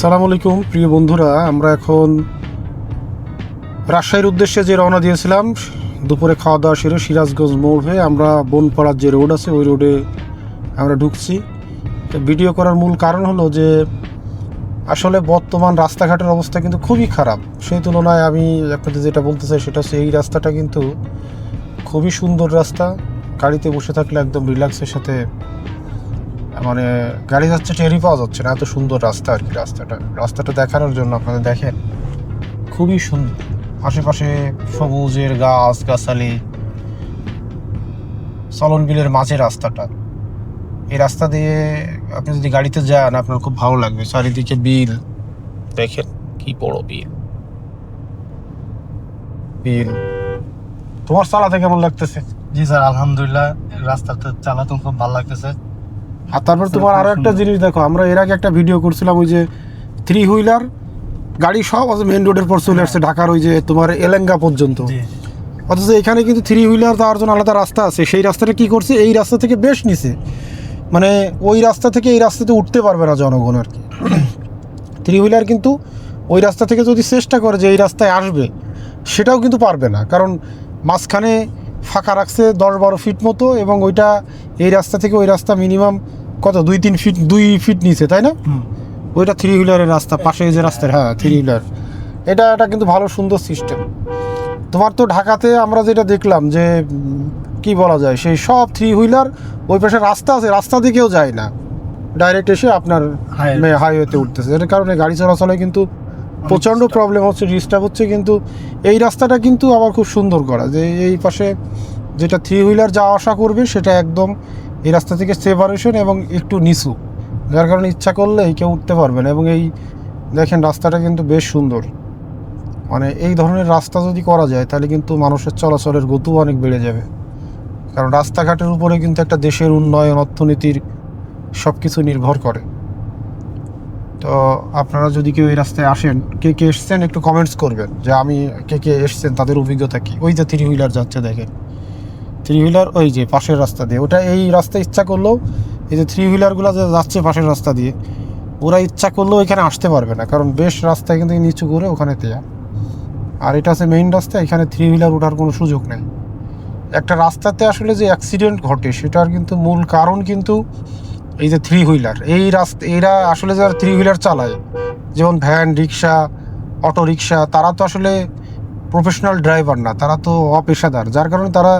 আসসালামু আলাইকুম, প্রিয় বন্ধুরা, আমরা এখন রাজশাহীর উদ্দেশ্যে যে রওনা দিয়েছিলাম, দুপুরে খাওয়া দাওয়া সেরে সিরাজগঞ্জ মোড় হয়ে আমরা বনপাড়ার যে রোড আছে, ওই রোডে আমরা ঢুকছি। ভিডিও করার মূল কারণ হলো যে, আসলে বর্তমান রাস্তাঘাটের অবস্থা কিন্তু খুবই খারাপ। সেই তুলনায় আমি আপনাদের যেটা বলতে চাই, সেটা হচ্ছে এই রাস্তাটা কিন্তু খুবই সুন্দর রাস্তা। গাড়িতে বসে থাকলে একদম রিল্যাক্সের সাথে মানে গাড়ি যাচ্ছে টেরি পাওয়া যাচ্ছে না, এত সুন্দর রাস্তা আর কি রাস্তাটা। রাস্তাটা দেখানোর জন্য আপনাদের দেখেন, খুবই সুন্দর। আশেপাশে সবুজের গাছ, গাছালি চলন বিলের মাঝে রাস্তাটা। এই রাস্তা দিয়ে আপনি যদি গাড়িতে যান, আপনার খুব ভালো লাগবে। চারিদিকে বিল, দেখেন কি বড় বিল। বিল। তোমার চালাতে কেমন লাগতেছে? জি স্যার, আলহামদুলিল্লাহ রাস্তাতে চালাতে খুব ভালো লাগতেছে। আর তারপর তোমার আরও একটা জিনিস দেখো আমরা এর আগে একটা ভিডিও করছিলাম ওই যে থ্রি হুইলার গাড়ি সব আছে মেন রোডের পর চলে আসছে ঢাকার ওই যে তোমার এলেঙ্গা পর্যন্ত। অথচ এখানে কিন্তু থ্রি হুইলার যাওয়ার জন্য আলাদা রাস্তা আছে। সেই রাস্তাটা কি করছে? এই রাস্তা থেকে বেশ নিছে মানে ওই রাস্তা থেকে এই রাস্তাতে উঠতে পারবে না জনগণ আর কি। থ্রি হুইলার কিন্তু ওই রাস্তা থেকে যদি চেষ্টা করে যে এই রাস্তায় আসবে সেটাও কিন্তু পারবে না। কারণ মাঝখানে ফাঁকা রাখছে দশ বারো ফিট মতো এবং ওইটা এই রাস্তা থেকে ওই রাস্তা মিনিমাম কত? দুই তিন ফিট দুই ফিট নিচে তাই না? ওইটা থ্রি হুইলারের রাস্তা পাশে যে রাস্তার হ্যাঁ থ্রি হুইলার এটা এটা কিন্তু ভালো সুন্দর সিস্টেম তোমার তো ঢাকাতে আমরা যেটা দেখলাম যে কি বলা যায় সেই সব থ্রি হুইলার ওই পাশে রাস্তা আছে রাস্তা দিকেও যায় না। ডাইরেক্ট এসে আপনার। হাইওয়েতে উঠতেছে। এর কারণে গাড়ি চলাচলে কিন্তু প্রচণ্ড প্রবলেম হচ্ছে ডিস্টার্ব হচ্ছে কিন্তু এই রাস্তাটা কিন্তু আবার খুব সুন্দর করা। যে এই পাশে যেটা থ্রি হুইলার যাওয়া আসা করবে, সেটা একদম এই রাস্তা থেকে সেপারেশন এবং একটু নিচু। যার কারণে ইচ্ছা করলে এই কেউ উঠতে পারবে না এবং এই দেখেন রাস্তাটা কিন্তু বেশ সুন্দর। মানে এই ধরনের রাস্তা যদি করা যায়, তাহলে কিন্তু মানুষের চলাচলের গতিও অনেক বেড়ে যাবে। কারণ রাস্তাঘাটের উপরে কিন্তু একটা দেশের উন্নয়ন, অর্থনীতির সব কিছু নির্ভর করে। তো আপনারা যদি কেউ এই রাস্তায় আসেন, কে কে এসছেন একটু কমেন্টস করবেন যে আমি কে কে এসছেন, তাদের অভিজ্ঞতা কি? ওই যে থ্রি হুইলার যাচ্ছে দেখেন। থ্রি হুইলার ওই যে পাশের রাস্তা দিয়ে। ওটা এই রাস্তায় ইচ্ছা করলেও এই যে থ্রি হুইলারগুলো যে যাচ্ছে পাশের রাস্তা দিয়ে, ওরা ইচ্ছা করলেও এখানে আসতে পারবে না। কারণ বেশ রাস্তায় কিন্তু নিচু করে ওখানে দেয়া। আর এটা আছে মেইন রাস্তা, এখানে থ্রি হুইলার ওঠার কোনো সুযোগ নেই। একটা রাস্তাতে আসলে যে অ্যাক্সিডেন্ট ঘটে, সেটার কিন্তু মূল কারণ কিন্তু এই যে থ্রি হুইলার এই রাস্তা, এরা আসলে যারা থ্রি হুইলার চালায়, যেমন ভ্যান রিক্সা অটো রিক্সা তারা তো আসলে প্রফেশনাল ড্রাইভার না, তারা তো অপেশাদার। যার কারণে তারা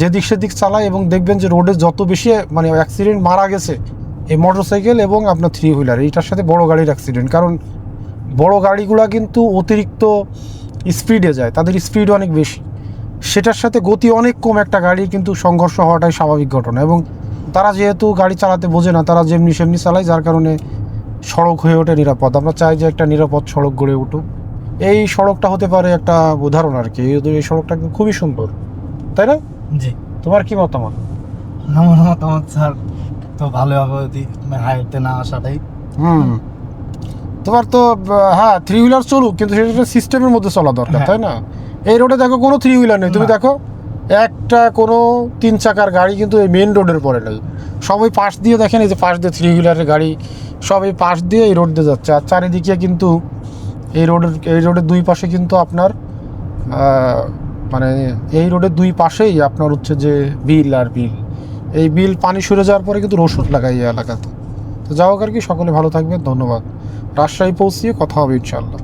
যেদিক সেদিক চালায় এবং দেখবেন যে রোডে যত বেশি মানে অ্যাক্সিডেন্ট মারা গেছে, এই মোটরসাইকেল এবং আপনার থ্রি হুইলার এইটার সাথে বড় গাড়ির অ্যাক্সিডেন্ট কারণ বড় গাড়িগুলো কিন্তু অতিরিক্ত স্পিডে যায়, তাদের স্পিড অনেক বেশি। সেটার সাথে গতি অনেক কম একটা গাড়ির কিন্তু সংঘর্ষ হওয়াটাই স্বাভাবিক ঘটনা এবং তারা যেহেতু গাড়ি চালাতে বোঝে না তারা যেমনি সেমনি চালায় যার কারণে সড়ক হয়ে ওঠে নিরাপদ। আমরা চাই যে একটা নিরাপদ সড়ক গড়ে উঠুক। এই সড়কটা হতে পারে একটা উদাহরণ আর কি। এই- এই সড়কটা কিন্তু খুবই সুন্দর। তাই না? জি। তোমার কি মতামত? আমার মতামত স্যার তো ভালো হবে যদি হাইটে না আসাটাই। হুম। তোমার তো হ্যাঁ থ্রি হুইলার চলুক কিন্তু সেটা সিস্টেমের মধ্যে চলা দরকার হ্যাঁ। তাই না? এই রোডে দেখো কোনো থ্রি হুইলার নেই। তুমি দেখো? একটা কোনো তিন চাকার গাড়ি কিন্তু এই মেন রোডের পরে নেই। সবাই পাশ দিয়ে দেখেন এই যে পাশ দিয়ে থ্রি হুইলারের গাড়ি সবাই পাশ দিয়ে এই রোড দিয়ে যাচ্ছে। আর চারিদিকে কিন্তু এই রোডের এই রোডের দুই পাশে কিন্তু আপনার মানে এই রোডের দুই পাশেই আপনার হচ্ছে যে বিল আর বিল। এই বিল পানি সরে যাওয়ার পরে কিন্তু রসুন লাগাই এই এলাকাতে। তো যাও হোক আর কি, সকলে ভালো থাকবেন, ধন্যবাদ। রাজশাহী পৌঁছিয়ে কথা হবে ইনশাল্লাহ